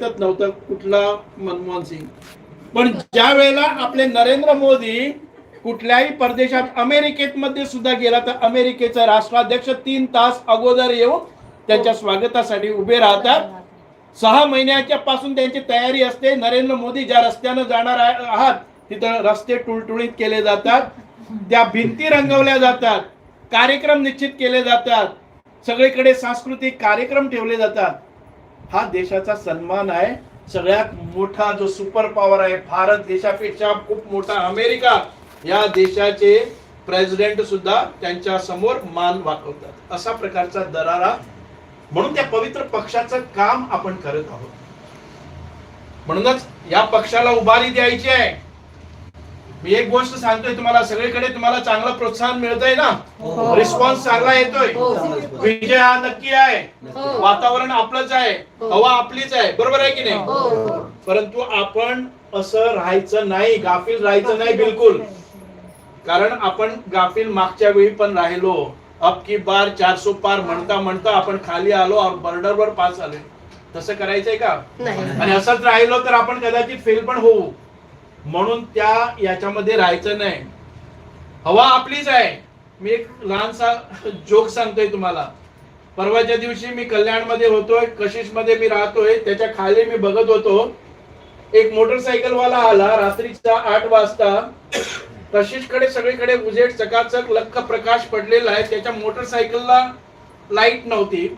माहीतच नव्हतं कुठला मनमोहन सिंग. पण ज्या वेळेला आपले नरेंद्र मोदी कुठल्याही परदेशात अमेरिकेत मध्ये सुद्धा गेला तर अमेरिकेचा राष्ट्राध्यक्ष तीन तास अगोदर येऊन त्यांच्या स्वागतासाठी उभे राहतात. सहा महिन्याच्या पासून त्यांची तयारी असते. नरेंद्र मोदी ज्या रस्त्यानं जाणार आहात तिथं रस्ते टुळटुळीत केले जातात. त्या भिंती रंगवल्या जातात. कार्यक्रम निश्चित केले जातात. सगळीकडे सांस्कृतिक कार्यक्रम ठेवले जातात. हा देशाचा सन्मान आहे. सगळ्यात मोठा जो सुपर पॉवर आहे भारत देशापेक्षा खूप मोठा अमेरिका या देशाचे प्रेसिडेंट सुद्धा त्यांच्यासमोर मान वाकवतात. असा प्रकारचा दरारा म्हणून त्या पवित्र पक्षाचं काम आपण करत आहोत. म्हणूनच या पक्षाला उभारी द्यायची आहे. मी एक गोष्ट सांगतोय तुम्हाला सगळीकडे तुम्हाला चांगलं प्रोत्साहन मिळतंय ना? हो. रिस्पॉन्स चांगला येतोय. हो. विजय हा नक्की आहे. हो. वातावरण आपलंच आहे. हो. हवा आपलीच आहे. बरोबर आहे की नाही? हो. परंतु आपण असं राहायचं नाही गाफील राहायचं नाही बिलकुल. कारण आपण गाफील मागच्या वेळी पण राहिलो. अब की बार चारसो पार म्हणता म्हणता आपण खाली आलो और बॉर्डर वर पास आलो तसं करायचंय का? आणि असंच राहिलो तर आपण कदाचित फेल पण होऊ. म्हणून त्या याच्यामध्ये राहायचं नाही. हवा आपलीच आहे. मी एक लहानसा जोक सांगतोय तुम्हाला. परवाच्या दिवशी मी कल्याणमध्ये होतोय कशिशमध्ये मी राहतोय त्याच्याखाली मी बघत होतो. एक मोटरसायकल वाला आला रात्रीचा आठ वाजता. कशिशकडे सगळीकडे उजेड चकाचक लख प्रकाश पडलेला आहे. त्याच्या मोटरसायकलला लाइट नव्हती.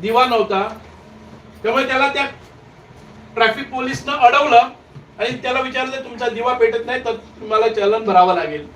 दिवा नव्हता. त्यामुळे त्याला त्या ट्रॅफिक पोलिसनं अडवलं. आणि त्याला विचारलं तुमचा दिवा पेटत नाही तर तुम्हाला चलन भरावं लागेल.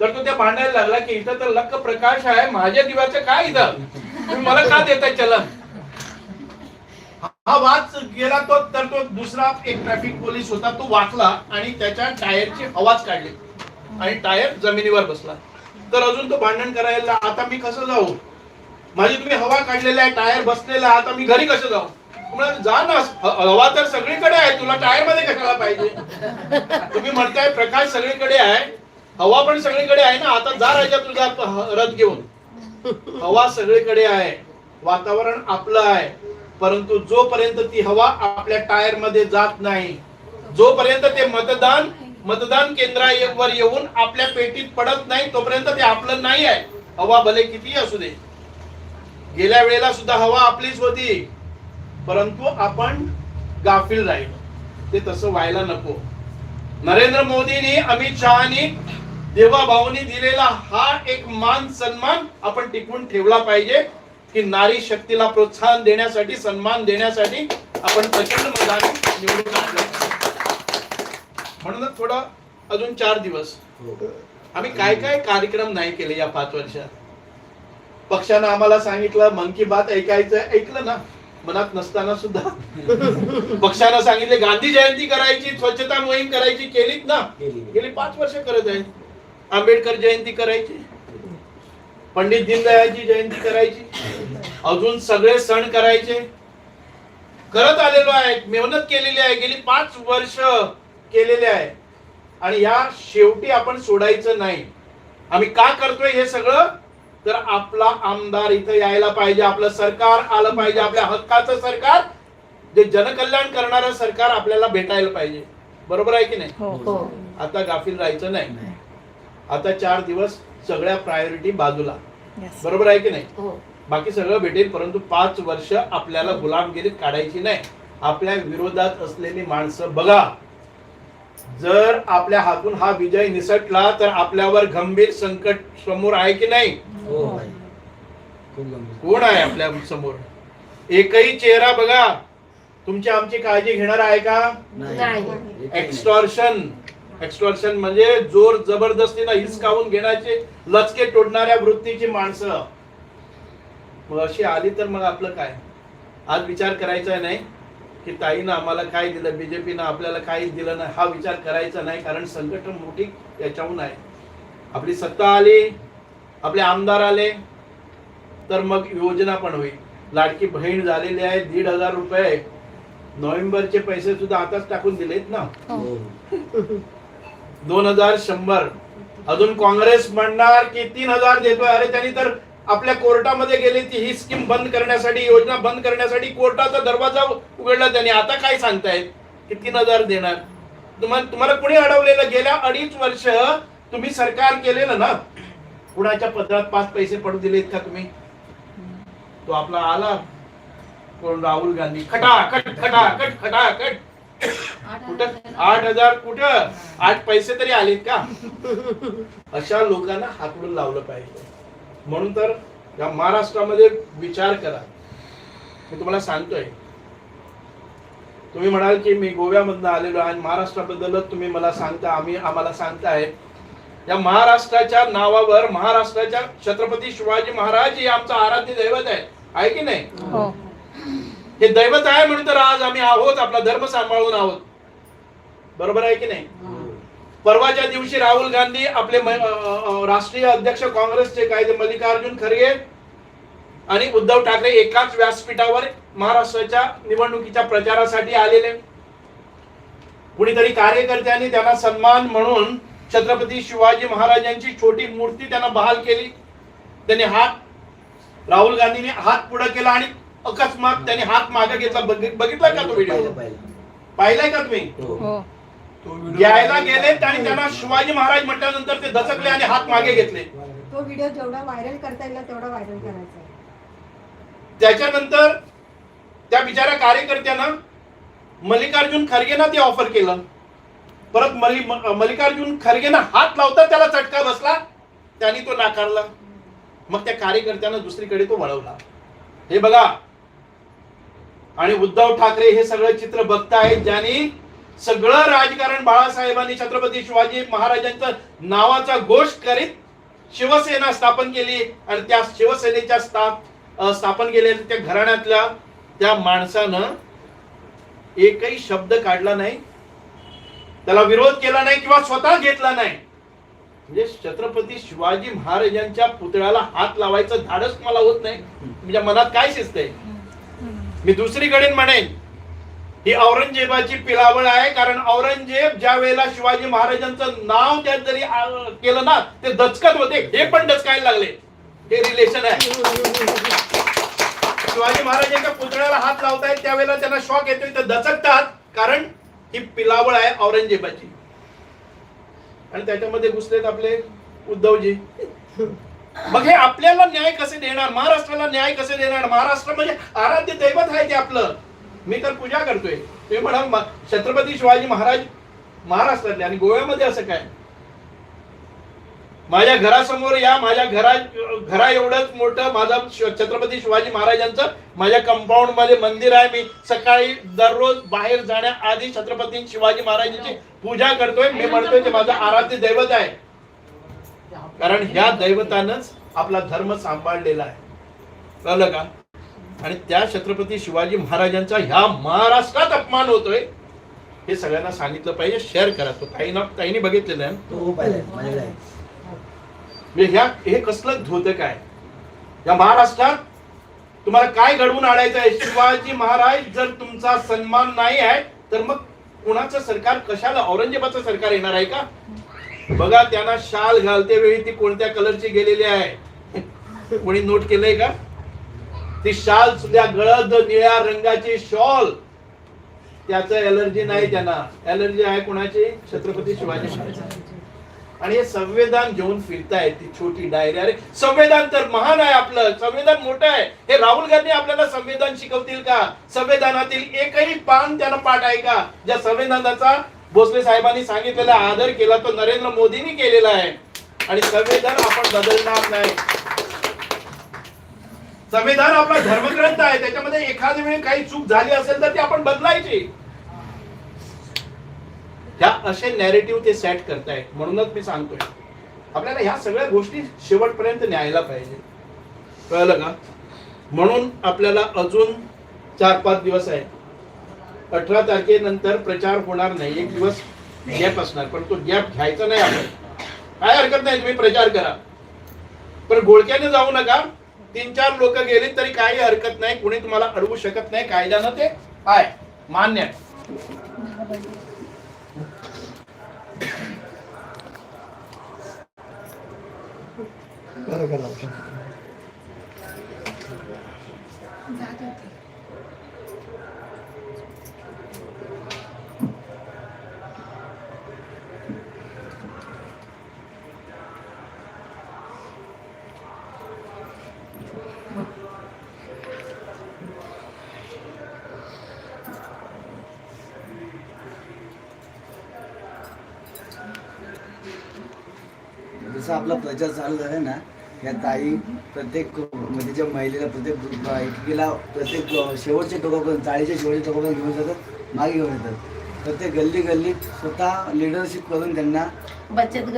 तर तो त्या भांडायला लागला की इथं तर लख प्रकाश आहे माझ्या दिव्याचं काय इथं? तुम्ही मला का देताय चलन? हा वाच गेला तो तर तो दुसरा एक ट्रॅफिक पोलीस होता तो वाचला आणि त्याच्या टायरचे आवाज काढले. आणि टायर जमिनीवर बसला. तर अजून तो भांडण करायला आता मी कसं जाऊ? माझी तुम्ही हवा काढलेला आहे टायर बसलेला आता मी घरी कसं जाऊ? म्हणाल जा ना हवा तर सगळीकडे आहे तुला टायरमध्ये कशाला पाहिजे. तुम्ही म्हणताय प्रकाश सगळीकडे आहे हवा पण सगळीकडे आहे ना आता जा राजा तुझा रथ घेऊन. हवा सगळीकडे आहे वातावरण आपलं आहे परंतु जोपर्यंत ती हवा आपल्या टायरमध्ये जात नाही जोपर्यंत ते मतदान मतदान केंद्रावर येऊन आपल्या पेटीत पडत नाही तोपर्यंत ते आपलं नाही आहे. हवा भले किती असू दे. गेल्या वेळेला सुद्धा हवा आपलीच होती. परंतु आपण गाफील राहिलो. ते तसं व्हायला नको. नरेंद्र मोदींनी अमित शहानी देवा भाऊनी दिलेला हा एक मान सन्मान आपण टिकवून ठेवला पाहिजे की नारी शक्तीला प्रोत्साहन देण्यासाठी सन्मान देण्यासाठी आपण प्रचंड मताने निवडून म्हणूनच थोडं अजून चार दिवस. आम्ही काय काय कार्यक्रम नाही केले या पाच वर्षात. पक्षानं आम्हाला सांगितलं मन की बात ऐकायचं ऐकलं ना. मनात नसताना सुद्धा. पक्षानं सांगितले गांधी जयंती करायची स्वच्छता मोहीम करायची केलीत ना. गेली पाच वर्ष करत आहेत. आंबेडकर जयंती करायची. पंडित दीनदयाळची जयंती करायची. अजून सगळे सण करायचे. करत आलेलो आहे मेहनत केलेली आहे. गेली पाच वर्ष केलेले आहे. आणि या शेवटी आपण सोडायचं नाही. आम्ही का करतोय हे सगळं? तर आपला आमदार इथं यायला पाहिजे आपलं सरकार आलं पाहिजे आपल्या हक्काचं सरकार जे जनकल्याण करणारं सरकार आपल्याला भेटायला पाहिजे. बरोबर आहे की नाही? हो आता गाफील राहायचं नाही. आता चार दिवस सगळ्या प्रायोरिटी बाजूला. बरोबर आहे की नाही? हो. बाकी सगळं भेटेल परंतु पाच वर्ष आपल्याला गुलामगिरीत काढायची नाही. आपल्या विरोधात असलेली माणसं बघा. जर आपल्या हातून हा विजय निसटला तर आपल्यावर गंभीर संकट समोर आहे की नाही? कोण आहे आपल्यासमोर? एकही चेहरा बघा. तुमची आमची काळजी घेणार आहे का? नाही. एक्स्टॉर्शन एक्स्टॉर्शन म्हणजे जोर जबरदस्तीनं हिसकावून घेण्याचे लचके तोडणाऱ्या वृत्तीची माणसं. मग अशी आली तर मग आपलं काय? आज विचार करायचा नाही की ताईनं आम्हाला काय दिलं बीजेपीनं आपल्याला काहीच दिलं नाही. हा विचार करायचा नाही कारण संकट मोठी याच्याहून आहे. आपली सत्ता आली. आपले आमदार आले तर मग योजना पण होईल. लाडकी बहीण झालेली आहे दीड हजार रुपये नोव्हेंबरचे पैसे सुद्धा आताच टाकून दिलेत ना? दोन हजार शंभर. अजून काँग्रेस म्हणणार की तीन हजार देतोय. अरे त्यांनी तर आपल्या कोर्टामध्ये गेले ती ही स्कीम बंद करण्यासाठी योजना बंद करण्यासाठी कोर्टाचा दरवाजा उघडला त्यांनी. आता काय सांगतायत की तीन हजार देणार? तुम्हाला तुम्हाला कुणी अडवलेलं? गेल्या अडीच वर्ष तुम्ही सरकार केलेलं ना? कुणाच्या पत्रात पाच पैसे पडू दिलेत का तुम्ही? तो आपला आला. कोण? राहुल गांधी. खटाखट खटा खट कुठं? आठ हजार कुठं? आठ पैसे तरी आलेत का? अशा लोकांना हातून लावलं पाहिजे. म्हणून तर या महाराष्ट्रामध्ये विचार करा. मी तुम्हाला सांगतोय. तुम्ही म्हणाल की मी गोव्यामधनं आलेलो आहे आणि महाराष्ट्राबद्दलच तुम्ही मला सांगता आम्ही आम्हाला सांगताय. या महाराष्ट्राच्या नावावर महाराष्ट्राच्या छत्रपती शिवाजी महाराज हे आमचं आराध्य दैवत आहे आहे की नाही? हो. हे दैवत आहे म्हणून तर आज आम्ही आहोत आपला धर्म सांभाळून आहोत. बरोबर आहे की नाही? परवाच्या दिवशी राहुल गांधी आपले राष्ट्रीय अध्यक्ष काँग्रेसचे कायदे मल्लिकार्जुन खरगे आणि उद्धव ठाकरे एकाच व्यासपीठावर महाराष्ट्राच्या निवडणुकीच्या प्रचारासाठी आलेले. कुणीतरी कार्यकर्त्यांनी त्यांना सन्मान म्हणून छत्रपती शिवाजी महाराजांची छोटी मूर्ती त्यांना बहाल केली. त्यांनी हात राहुल गांधीने हात पुढे केला आणि अकस्मात त्यांनी हात मागे घेतला. बघि- बघितला का तो व्हिडिओ पाहिलं, पाहिलं. पाहिलाय का तुम्ही? हो. घ्यायला गेले आणि त्यांना शिवाजी महाराज म्हटल्यानंतर ते दचकले आणि हात मागे घेतले. तो व्हिडिओ जेवढा व्हायरल करता येईल तेवढा व्हायरल करायचा. त्याच्यानंतर त्या बिचाऱ्या कार्यकर्त्यानं मल्लिकार्जुन खरगेना ते ऑफर केलं. परत मल्ली मल्लिकार्जुन खरगेना हात लावता त्याला चटका बसला त्यांनी तो नाकारला. मग त्या कार्यकर्त्यानं दुसरीकडे तो वळवला. हे बघा. आणि उद्धव ठाकरे हे सगळं चित्र बघतायत ज्यांनी सगळं राजकारण बाळासाहेबांनी छत्रपती शिवाजी महाराजांचं नावाचा घोष करीत शिवसेना स्थापन केली आणि त्या शिवसेनेच्या स्थाप स्थापन केलेल्या त्या घराण्यातल्या त्या माणसानं एकही शब्द काढला नाही. त्याला विरोध केला नाही किंवा स्वतः घेतला नाही. म्हणजे छत्रपती शिवाजी महाराजांच्या पुतळ्याला हात लावायचं धाडस मला होत नाही. म्हणजे मनात काय शिजतंय? मी दुसरीकडे म्हणेन ही औरंगजेबाची पिलावळ आहे कारण औरंगजेब ज्या वेळेला शिवाजी महाराजांचं नाव त्यात जरी केलं ना ते दचकत होते हे पण दचकायला लागले. हे रिलेशन आहे. शिवाजी महाराजांच्या पुतळ्याला हात लावतायत त्यावेळेला त्यांना शॉक येतोय ते दचकतात. कारण ही पिलावळ आहे औरंगजेबाची. आणि त्याच्यामध्ये घुसलेत आपले उद्धवजी. मग हे आपल्याला न्याय कसे देणार? महाराष्ट्राला न्याय कसे देणार? महाराष्ट्र म्हणजे आराध्य दैवत आहे ते आपलं. मी तर पूजा करतोय. तुम्ही म्हणा छत्रपती शिवाजी महाराज महाराष्ट्रातले आणि गोव्यामध्ये असं काय? माझ्या घरासमोर या माझ्या घरा घरा एवढंच मोठं माझा छत्रपती शिवाजी महाराजांचं माझ्या कंपाऊंडमध्ये मंदिर आहे. मी सकाळी दररोज बाहेर जाण्याआधी छत्रपती शिवाजी महाराजांची पूजा करतोय. मी म्हणतोय ते माझं आराध्य दैवत आहे. कारण ह्या दैवतानंच आपला धर्म सांभाळलेला आहे. कळलं का? आणि त्या छत्रपती शिवाजी महाराजांचा ह्या महाराष्ट्रात अपमान होतोय. हे सगळ्यांना सांगितलं पाहिजे. शेअर करा. तो काही ना काहींनी बघितलेलं आहे तो हो पाहिलाय माझ्याकडे आहे. म्हणजे ह्या हे कसलं धोतक आहे? या महाराष्ट्रात तुम्हाला काय घडवून आणायचं आहे? शिवाजी महाराज जर तुमचा सन्मान नाही आहे तर मग कुणाचं सरकार कशाला? औरंगजेबाचं सरकार येणार आहे का? बघा त्यांना शाल घालते वेळी ती कोणत्या कलरची गेलेली आहे. कोणी नोट केलंय का? ती शाल सुद्धा गळद निळ्या रंगाची शॉल. त्याचं एलर्जी नाही त्यांना. एलर्जी आहे कोणाची? छत्रपती शिवाजी महाराज. आणि हे संविधान घेऊन फिरतायत ती छोटी डायरी. अरे संविधान तर महान आहे आपलं. संविधान मोठं आहे. हे राहुल गांधी आपल्याला संविधान शिकवतील का? संविधानातील एकही पान त्यांना पाठ आहे का? ज्या संविधानाचा भोसले साहेबांनी सांगितलेला आदर केला तो नरेंद्र मोदींनी केलेला आहे. आणि संविधान आपण बदलणार नाही. संविधान आपला धर्मग्रंथ आहे. त्याच्यामध्ये एखाद्या वेळी काही चूक झाली असेल तर ती आपण बदलायची. ह्या असे नॅरेटिव्ह ते सेट करतायत म्हणूनच मी सांगतोय. आपल्याला ह्या सगळ्या गोष्टी शेवटपर्यंत न्यायला पाहिजे. कळलं का? म्हणून आपल्याला अजून चार पाच दिवस आहे अठरा तारखेनंतर प्रचार होणार नाही. एक दिवस गॅप असणार पण तो गॅप घ्यायचा नाही आपण. काय हरकत नाही तुम्ही प्रचार करा. पण घोळक्याने जाऊ नका. तीन चार लोक गेले तरी काही हरकत नाही. कुणी तुम्हाला अडवू शकत नाही. कायद्यानं ते आहे मान्य बरं करावं जात होते. जसं आपला प्रचार चालू झाला ना या ताई प्रत्येक म्हणजे ज्या महिलेला प्रत्येक एकेकीला प्रत्येक शेवटच्या टोकापर्यंत चाळीच्या शेवटच्या टोकापर्यंत घेऊन जातात मागे घेऊन येतात. प्रत्येक गल्ली गल्लीत स्वतः लिडरशिप करून त्यांना बचत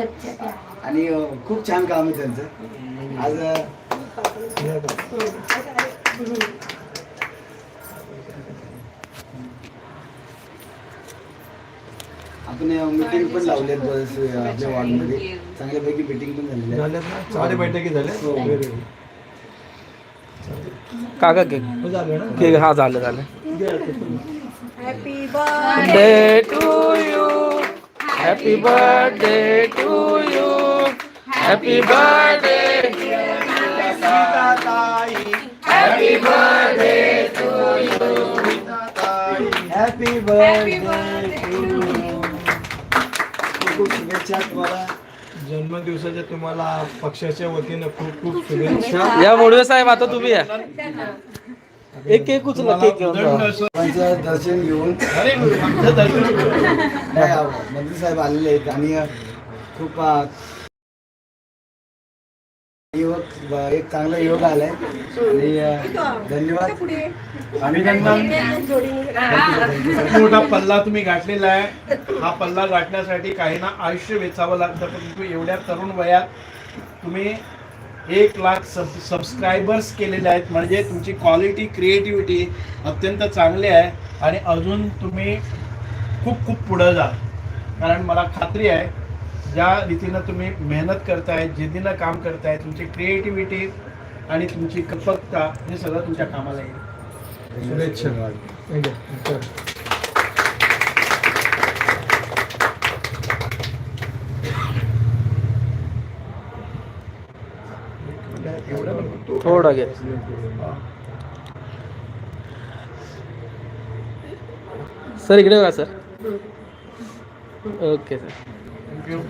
आणि खूप छान काम आहे त्यांचं. आज आपण मीटिंग पण लावल्यात बरेचसे आपल्या वॉर्डमध्ये. चांगल्यापैकी मीटिंग पण झालेली आहे. झाल्यात ना? चारही बैठकी झाल्या हो. Very good. काका केक हो, झालं ना? केक हा झालं झालं. Happy birthday to you happy birthday to you happy birthday happy birthday खूप शुभेच्छा तुम्हाला जन्मदिवसाच्या तुम्हाला पक्षाच्या वतीनं खूप खूप शुभेच्छा. या मोडवे साहेब आता तुम्ही या. एक केक उचला केक घेऊन जा. सर्वांचं दर्शन घेऊन. नाही, मंत्री साहेब आलेले आहेत आणि खूप अ, युवक एक चांगला युवक आलाय. आणि धन्यवाद. अभिनंदन मोठा पल्ला तुम्ही गाठलेला आहे. हा पल्ला गाठण्यासाठी काहींना आयुष्य वेचावं लागतं परंतु एवढ्या तरुण वयात तुम्ही एक लाख सब सबस्क्रायबर्स केलेले आहेत. म्हणजे तुमची क्वालिटी क्रिएटिव्हिटी अत्यंत चांगली आहे. आणि अजून तुम्ही खूप खूप पुढं जा. कारण मला खात्री आहे ज्या रीतीनं तुम्ही मेहनत करताय जिद्दीनं काम करताय तुमची क्रिएटिव्हिटी आणि तुमची कल्पकता हे सगळं तुमच्या कामाला येईल. शुभेच्छा. थोडा घे. सर इकडे बघा सर. Okay sir. viu?